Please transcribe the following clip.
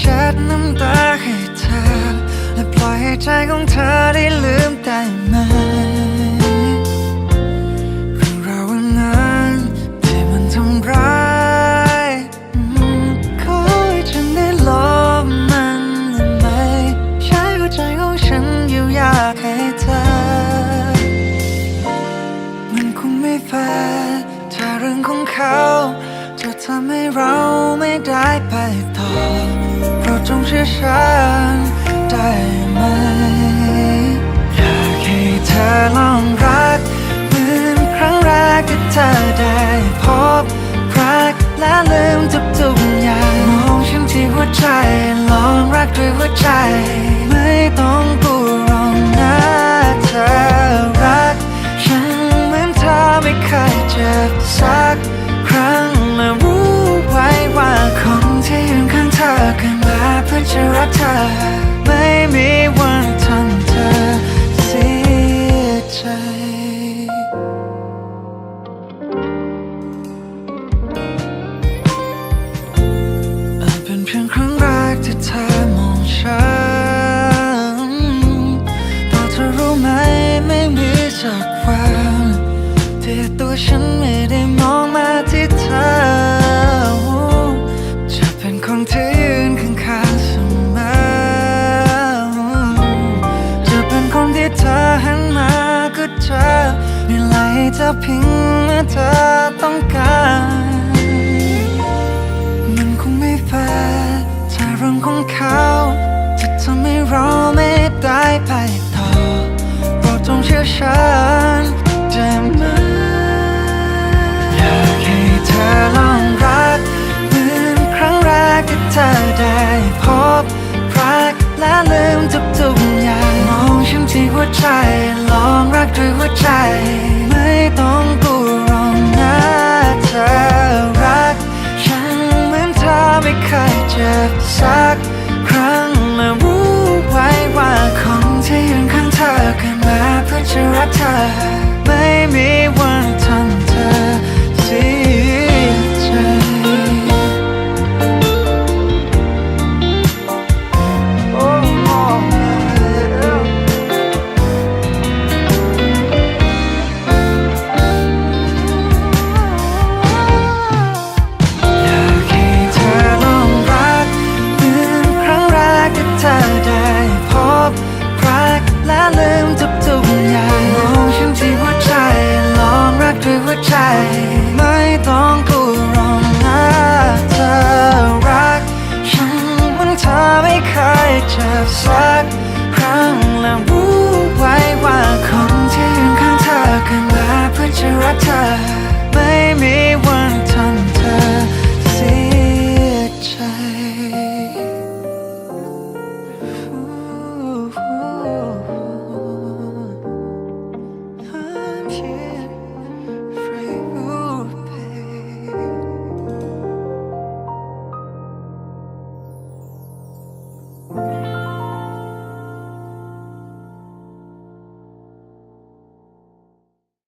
เช็ดน้ำตาให้เธอ และปล่อยให้ใจของเธอได้ลืมได้ไหมเรื่องราวนั้นที่มันทำร้ายขอให้ฉันได้ลบมันได้ไหม ใช้หัวใจของฉันอยู่ยากให้เธอ มันคงไม่แฟร์ถ้าเรื่องของเขา จะทำให้เราไม่ได้ไปต่อ ชื่อฉันได้ไหม อยากให้เธอลองรักเหมือนครั้งแรกที่เธอได้พบรักและลืมทุกทุกอย่างมองฉันที่หัวใจ ลองรักด้วยหัวใจ ไม่ต้อง จะเป็นคนที่ยืนข้างๆเสมอจะเป็นคนที่เธอหันมาก็เจอมีไหลเธอพิงเมื่อเธอต้องการ มันคงไม่แฟร์ถ้าเรื่องของเขาจะทำให้เราไม่ได้ไปต่อโปรดจงเชื่อฉัน เธอได้พบรักและลืมทุกๆอย่างมองฉันที่หัวใจ ลองรักด้วยหัวใจ ไม่ต้องกลัวรองนะเธอรัก ฉันเหมือนเธอไม่เคยเจ็บสัก จะสักครั้งและรู้ไว้ว่าคนที่ยืนข้างเธอคืนมาเพื่อจะรักเธอ ไม่มีวันทำเธอเสียใจ I'm here